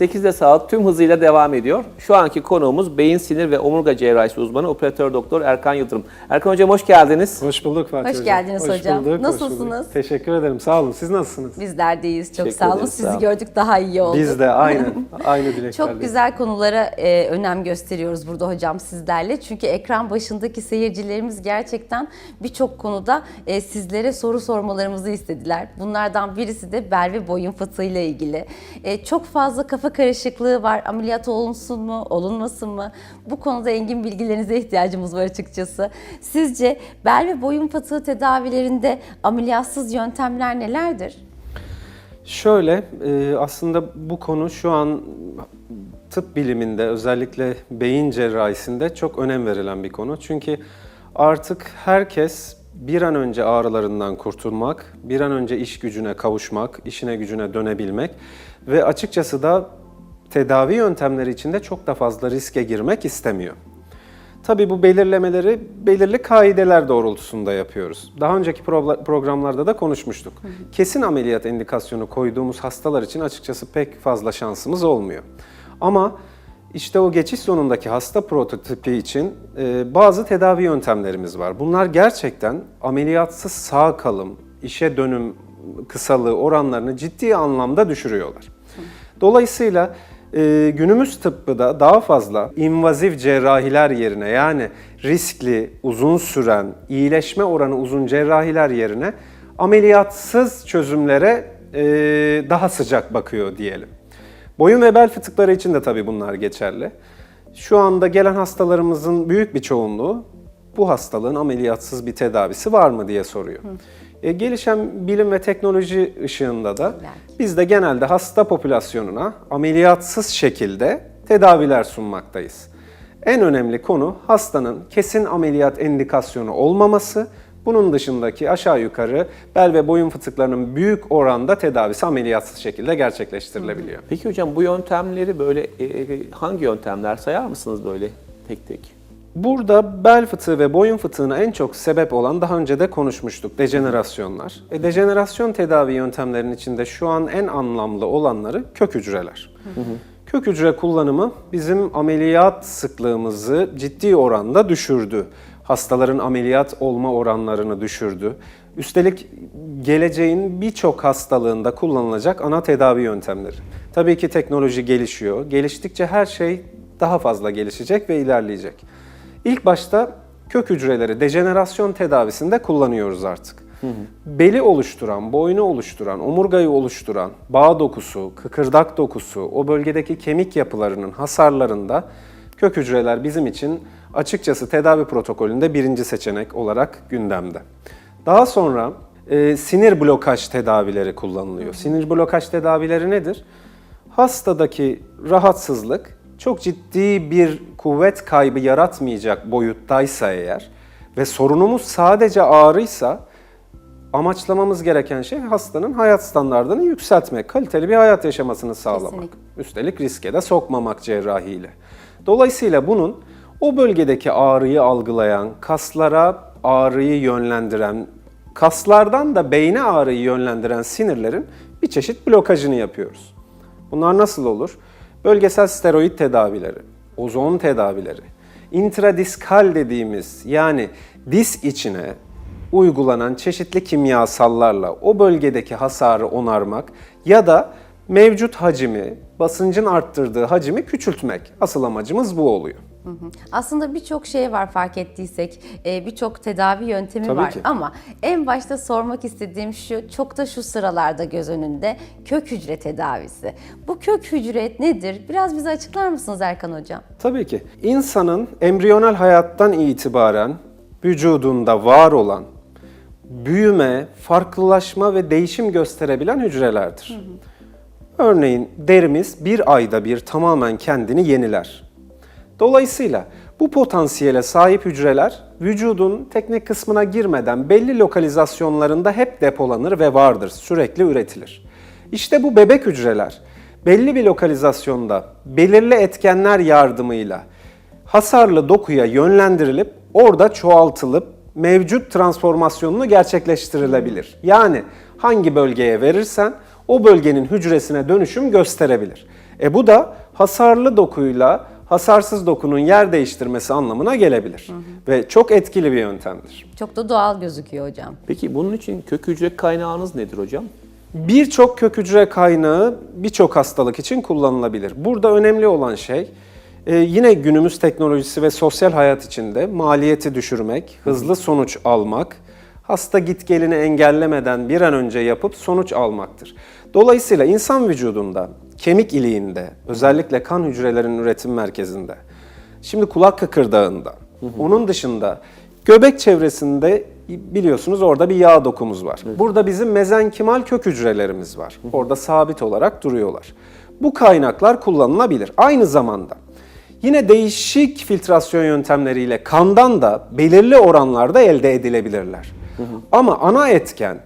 8'de sağlık tüm hızıyla devam ediyor. Şu anki konuğumuz beyin sinir ve omurga cerrahisi uzmanı operatör doktor Erkan Yıldırım. Erkan hocam hoş geldiniz. Hoş bulduk Fatih Hoş Hocam. geldiniz hocam. bulduk, hoş Nasılsınız? bulduk. Teşekkür ederim. Sağ olun. Siz nasılsınız? Bizler deyiz. Çok Teşekkür sağ olun. ederiz, Sizi sağ olun. gördük daha iyi oldu. Biz de aynen. aynı dileklerdeyiz. Çok güzel konulara e, önem gösteriyoruz burada hocam sizlerle. Çünkü ekran başındaki seyircilerimiz gerçekten birçok konuda e, sizlere soru sormalarımızı istediler. Bunlardan birisi de bel ve boyun fıtığıyla ilgili. E, çok fazla kafa karışıklığı var. Ameliyat olunsun mu, olunmasın mı? Bu konuda engin bilgilerinize ihtiyacımız var açıkçası. Sizce bel ve boyun fıtığı tedavilerinde ameliyatsız yöntemler nelerdir? Şöyle e, aslında bu konu şu an tıp biliminde özellikle beyin cerrahisinde çok önem verilen bir konu. Çünkü artık herkes bir an önce ağrılarından kurtulmak, bir an önce iş gücüne kavuşmak, işine gücüne dönebilmek ve açıkçası da tedavi yöntemleri içinde çok da fazla riske girmek istemiyor. Tabii bu belirlemeleri belirli kaideler doğrultusunda yapıyoruz. Daha önceki pro- programlarda da konuşmuştuk. Kesin ameliyat indikasyonu koyduğumuz hastalar için açıkçası pek fazla şansımız olmuyor. Ama işte o geçiş sonundaki hasta prototipi için e, bazı tedavi yöntemlerimiz var. Bunlar gerçekten ameliyatsız sağ kalım, işe dönüm kısalığı oranlarını ciddi anlamda düşürüyorlar. Dolayısıyla e, günümüz tıbbı da daha fazla invazif cerrahiler yerine yani riskli, uzun süren, iyileşme oranı uzun cerrahiler yerine ameliyatsız çözümlere e, daha sıcak bakıyor diyelim. Boyun ve bel fıtıkları için de tabii bunlar geçerli. Şu anda gelen hastalarımızın büyük bir çoğunluğu bu hastalığın ameliyatsız bir tedavisi var mı diye soruyor. E, gelişen bilim ve teknoloji ışığında da Belki. biz de genelde hasta popülasyonuna ameliyatsız şekilde tedaviler sunmaktayız. En önemli konu hastanın kesin ameliyat indikasyonu olmaması. Bunun dışındaki aşağı yukarı bel ve boyun fıtıklarının büyük oranda tedavisi ameliyatsız şekilde gerçekleştirilebiliyor. Peki hocam bu yöntemleri böyle e, e, hangi yöntemler sayar mısınız böyle tek tek? Burada bel fıtığı ve boyun fıtığına en çok sebep olan daha önce de konuşmuştuk dejenerasyonlar. E, dejenerasyon tedavi yöntemlerinin içinde şu an en anlamlı olanları kök hücreler. Kök hücre kullanımı bizim ameliyat sıklığımızı ciddi oranda düşürdü. Hastaların ameliyat olma oranlarını düşürdü. Üstelik geleceğin birçok hastalığında kullanılacak ana tedavi yöntemleri. Tabii ki teknoloji gelişiyor. Geliştikçe her şey daha fazla gelişecek ve ilerleyecek. İlk başta kök hücreleri dejenerasyon tedavisinde kullanıyoruz artık. Beli oluşturan, boynu oluşturan, omurgayı oluşturan bağ dokusu, kıkırdak dokusu, o bölgedeki kemik yapılarının hasarlarında kök hücreler bizim için açıkçası tedavi protokolünde birinci seçenek olarak gündemde. Daha sonra e, sinir blokaj tedavileri kullanılıyor. Sinir blokaj tedavileri nedir? Hastadaki rahatsızlık çok ciddi bir kuvvet kaybı yaratmayacak boyuttaysa eğer ve sorunumuz sadece ağrıysa amaçlamamız gereken şey hastanın hayat standartını yükseltmek, kaliteli bir hayat yaşamasını sağlamak. Kesinlikle. Üstelik riske de sokmamak cerrahiyle. Dolayısıyla bunun o bölgedeki ağrıyı algılayan, kaslara ağrıyı yönlendiren, kaslardan da beyne ağrıyı yönlendiren sinirlerin bir çeşit blokajını yapıyoruz. Bunlar nasıl olur? Bölgesel steroid tedavileri, ozon tedavileri, intradiskal dediğimiz yani diz içine uygulanan çeşitli kimyasallarla o bölgedeki hasarı onarmak ya da mevcut hacimi, basıncın arttırdığı hacimi küçültmek. Asıl amacımız bu oluyor. Aslında birçok şey var fark ettiysek, e, birçok tedavi yöntemi Tabii var ki. ama en başta sormak istediğim şu, çok da şu sıralarda göz önünde kök hücre tedavisi. Bu kök hücre nedir? Biraz bize açıklar mısınız Erkan Hocam? Tabii ki. İnsanın embriyonal hayattan itibaren vücudunda var olan büyüme, farklılaşma ve değişim gösterebilen hücrelerdir. Örneğin derimiz bir ayda bir tamamen kendini yeniler. Dolayısıyla bu potansiyele sahip hücreler vücudun teknik kısmına girmeden belli lokalizasyonlarında hep depolanır ve vardır, sürekli üretilir. İşte bu bebek hücreler belli bir lokalizasyonda belirli etkenler yardımıyla hasarlı dokuya yönlendirilip orada çoğaltılıp mevcut transformasyonunu gerçekleştirilebilir. Yani hangi bölgeye verirsen o bölgenin hücresine dönüşüm gösterebilir. E bu da hasarlı dokuyla hasarsız dokunun yer değiştirmesi anlamına gelebilir. Ve çok etkili bir yöntemdir. Çok da doğal gözüküyor hocam. Peki bunun için kök hücre kaynağınız nedir hocam? Birçok kök hücre kaynağı birçok hastalık için kullanılabilir. Burada önemli olan şey e, yine günümüz teknolojisi ve sosyal hayat içinde maliyeti düşürmek, hızlı sonuç almak, hasta git gelini engellemeden bir an önce yapıp sonuç almaktır. Dolayısıyla insan vücudunda, kemik iliğinde, özellikle kan hücrelerinin üretim merkezinde, şimdi kulak kıkırdağında, onun dışında göbek çevresinde biliyorsunuz orada bir yağ dokumuz var. Burada bizim mezenkimal kök hücrelerimiz var. Orada sabit olarak duruyorlar. Bu kaynaklar kullanılabilir. Aynı zamanda yine değişik filtrasyon yöntemleriyle kandan da belirli oranlarda elde edilebilirler. Ama ana etken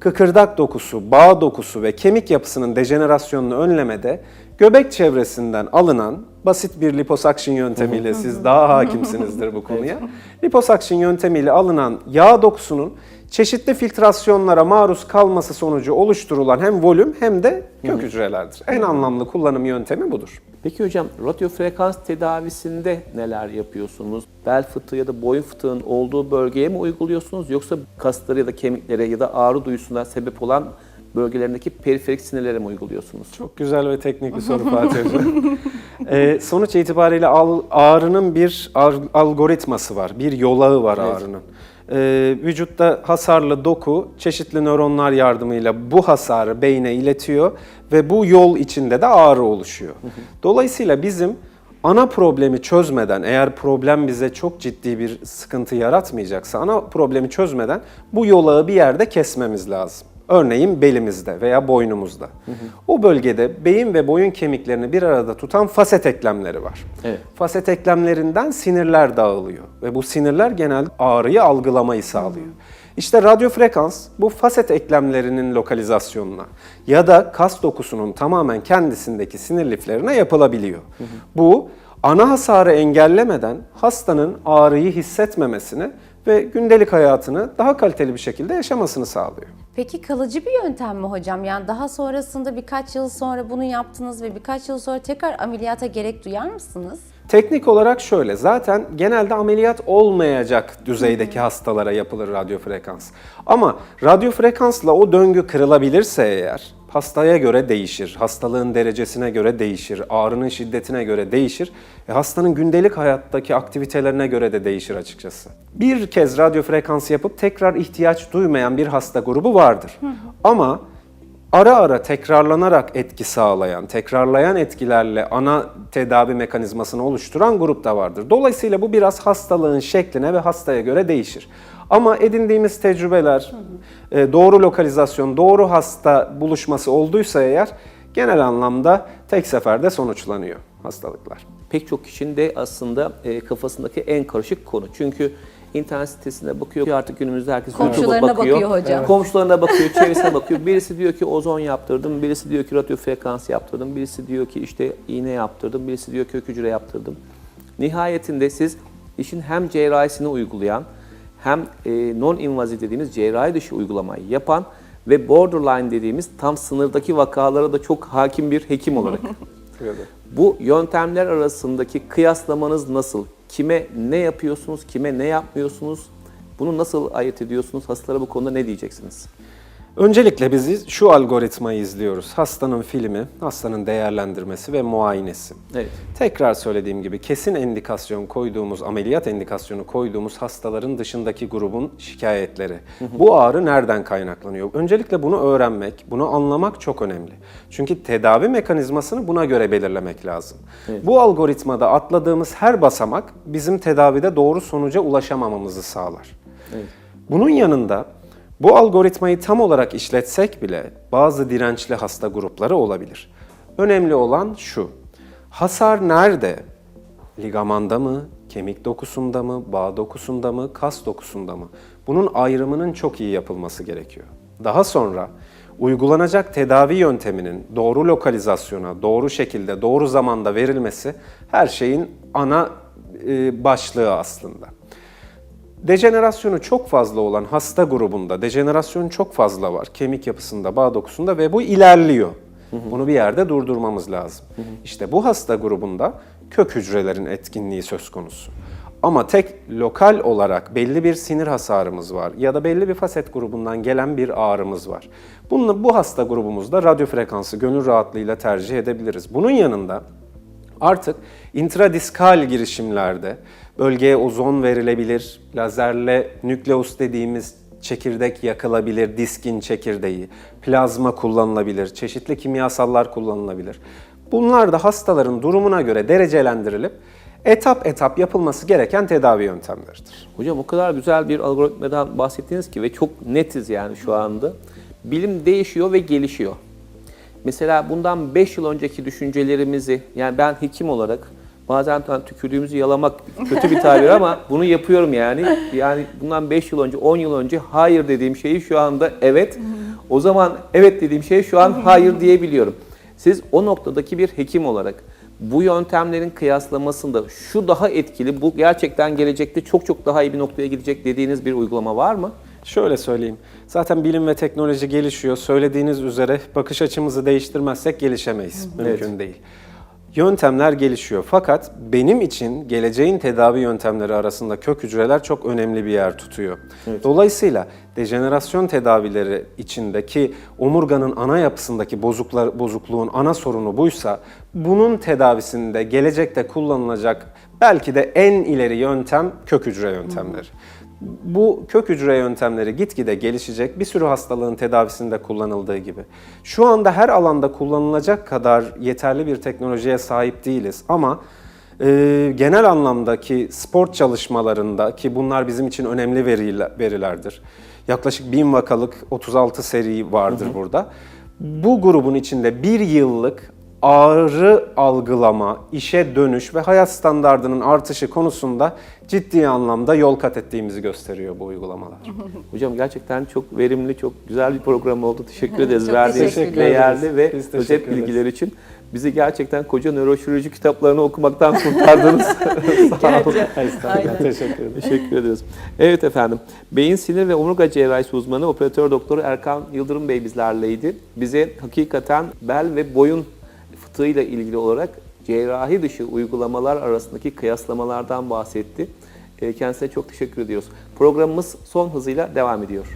kıkırdak dokusu, bağ dokusu ve kemik yapısının dejenerasyonunu önlemede göbek çevresinden alınan basit bir liposuction yöntemiyle siz daha hakimsinizdir bu konuya. Liposuction yöntemiyle alınan yağ dokusunun çeşitli filtrasyonlara maruz kalması sonucu oluşturulan hem volüm hem de kök hücrelerdir. En anlamlı kullanım yöntemi budur. Peki hocam radyo frekans tedavisinde neler yapıyorsunuz? Bel fıtığı ya da boyun fıtığının olduğu bölgeye mi uyguluyorsunuz yoksa kasları ya da kemiklere ya da ağrı duyusuna sebep olan bölgelerindeki periferik sinirlere mi uyguluyorsunuz? Çok güzel ve teknik bir soru Fatih Hocam. Ee, sonuç itibariyle ağrının bir algoritması var, bir yolağı var ağrının. Ee, vücutta hasarlı doku çeşitli nöronlar yardımıyla bu hasarı beyne iletiyor ve bu yol içinde de ağrı oluşuyor. Dolayısıyla bizim ana problemi çözmeden, eğer problem bize çok ciddi bir sıkıntı yaratmayacaksa, ana problemi çözmeden bu yolağı bir yerde kesmemiz lazım. Örneğin belimizde veya boynumuzda. O bölgede beyin ve boyun kemiklerini bir arada tutan faset eklemleri var. Evet. Faset eklemlerinden sinirler dağılıyor ve bu sinirler genel ağrıyı algılamayı sağlıyor. İşte radyo frekans bu faset eklemlerinin lokalizasyonuna ya da kas dokusunun tamamen kendisindeki sinir liflerine yapılabiliyor. Bu ana hasarı engellemeden hastanın ağrıyı hissetmemesini ve gündelik hayatını daha kaliteli bir şekilde yaşamasını sağlıyor. Peki kalıcı bir yöntem mi hocam? Yani daha sonrasında birkaç yıl sonra bunu yaptınız ve birkaç yıl sonra tekrar ameliyata gerek duyar mısınız? Teknik olarak şöyle, zaten genelde ameliyat olmayacak düzeydeki hastalara yapılır radyo frekans. Ama radyo frekansla o döngü kırılabilirse eğer, hastaya göre değişir, hastalığın derecesine göre değişir, ağrının şiddetine göre değişir, e, hastanın gündelik hayattaki aktivitelerine göre de değişir açıkçası. Bir kez radyo frekans yapıp tekrar ihtiyaç duymayan bir hasta grubu vardır. Ama ara ara tekrarlanarak etki sağlayan, tekrarlayan etkilerle ana tedavi mekanizmasını oluşturan grup da vardır. Dolayısıyla bu biraz hastalığın şekline ve hastaya göre değişir. Ama edindiğimiz tecrübeler, e, doğru lokalizasyon, doğru hasta buluşması olduysa eğer genel anlamda tek seferde sonuçlanıyor hastalıklar. Pek çok kişinin de aslında e, kafasındaki en karışık konu. Çünkü internet sitesine bakıyor. Artık günümüzde herkes YouTube'a Komşularına bakıyor hocam. Komşularına bakıyor, çevresine bakıyor. Birisi diyor ki ozon yaptırdım, birisi diyor ki radyo frekans yaptırdım, birisi diyor ki işte iğne yaptırdım, birisi diyor kök hücre yaptırdım. Nihayetinde siz işin hem cerrahisini uygulayan hem e, non-invaziv dediğimiz cerrahi dışı uygulamayı yapan ve borderline dediğimiz tam sınırdaki vakalara da çok hakim bir hekim olarak bu yöntemler arasındaki kıyaslamanız nasıl? Kime ne yapıyorsunuz, kime ne yapmıyorsunuz? Bunu nasıl ayırt ediyorsunuz? Hastalara bu konuda ne diyeceksiniz? Öncelikle biz şu algoritmayı izliyoruz. Hastanın filmi, hastanın değerlendirmesi ve muayenesi. Evet. Tekrar söylediğim gibi kesin endikasyon koyduğumuz, ameliyat endikasyonu koyduğumuz hastaların dışındaki grubun şikayetleri. Bu ağrı nereden kaynaklanıyor? Öncelikle bunu öğrenmek, bunu anlamak çok önemli. Çünkü tedavi mekanizmasını buna göre belirlemek lazım. Bu algoritmada atladığımız her basamak bizim tedavide doğru sonuca ulaşamamamızı sağlar. Bunun yanında bu algoritmayı tam olarak işletsek bile bazı dirençli hasta grupları olabilir. Önemli olan şu. Hasar nerede? Ligamanda mı, kemik dokusunda mı, bağ dokusunda mı, kas dokusunda mı? Bunun ayrımının çok iyi yapılması gerekiyor. Daha sonra uygulanacak tedavi yönteminin doğru lokalizasyona, doğru şekilde, doğru zamanda verilmesi her şeyin ana e, başlığı aslında. Dejenerasyonu çok fazla olan hasta grubunda dejenerasyon çok fazla var. Kemik yapısında, bağ dokusunda ve bu ilerliyor. Bunu bir yerde durdurmamız lazım. İşte bu hasta grubunda kök hücrelerin etkinliği söz konusu. Ama tek lokal olarak belli bir sinir hasarımız var ya da belli bir faset grubundan gelen bir ağrımız var. Bunu, bu hasta grubumuzda radyo frekansı gönül rahatlığıyla tercih edebiliriz. Bunun yanında Artık intradiskal girişimlerde bölgeye ozon verilebilir, lazerle nükleus dediğimiz çekirdek yakılabilir, diskin çekirdeği, plazma kullanılabilir, çeşitli kimyasallar kullanılabilir. Bunlar da hastaların durumuna göre derecelendirilip etap etap yapılması gereken tedavi yöntemleridir. Hocam o kadar güzel bir algoritmadan bahsettiniz ki ve çok netiz yani şu anda. Bilim değişiyor ve gelişiyor. Mesela bundan 5 yıl önceki düşüncelerimizi, yani ben hekim olarak bazen tükürdüğümüzü yalamak kötü bir tabir ama bunu yapıyorum yani. Yani bundan 5 yıl önce, 10 yıl önce hayır dediğim şeyi şu anda evet. O zaman evet dediğim şey şu an hayır diyebiliyorum. Siz o noktadaki bir hekim olarak bu yöntemlerin kıyaslamasında şu daha etkili, bu gerçekten gelecekte çok çok daha iyi bir noktaya gidecek dediğiniz bir uygulama var mı? Şöyle söyleyeyim. Zaten bilim ve teknoloji gelişiyor. Söylediğiniz üzere bakış açımızı değiştirmezsek gelişemeyiz. Mümkün Evet. değil. Yöntemler gelişiyor. Fakat benim için geleceğin tedavi yöntemleri arasında kök hücreler çok önemli bir yer tutuyor. Dolayısıyla dejenerasyon tedavileri içindeki omurganın ana yapısındaki bozuklar, bozukluğun ana sorunu buysa bunun tedavisinde gelecekte kullanılacak belki de en ileri yöntem kök hücre yöntemleri. Bu kök hücre yöntemleri gitgide gelişecek bir sürü hastalığın tedavisinde kullanıldığı gibi. Şu anda her alanda kullanılacak kadar yeterli bir teknolojiye sahip değiliz ama e, genel anlamdaki spor çalışmalarında ki bunlar bizim için önemli veriler, verilerdir. Yaklaşık 1000 vakalık 36 seri vardır burada. Bu grubun içinde bir yıllık ağrı algılama, işe dönüş ve hayat standardının artışı konusunda ciddi anlamda yol kat ettiğimizi gösteriyor bu uygulamalar. Hocam gerçekten çok verimli, çok güzel bir program oldu. Teşekkür ederiz verdiğiniz değerli ve özet bilgiler için. Bizi gerçekten koca nöroşirurji kitaplarını okumaktan kurtardınız. Sağ olun. Teşekkür ederim. Teşekkür ederiz. Evet efendim. Beyin sinir ve omurga cerrahisi uzmanı operatör doktoru Erkan Yıldırım Bey bizlerleydi. Bize hakikaten bel ve boyun fıtığıyla ilgili olarak cerrahi dışı uygulamalar arasındaki kıyaslamalardan bahsetti. Ee, Kendisine çok teşekkür ediyoruz. Programımız son hızıyla devam ediyor.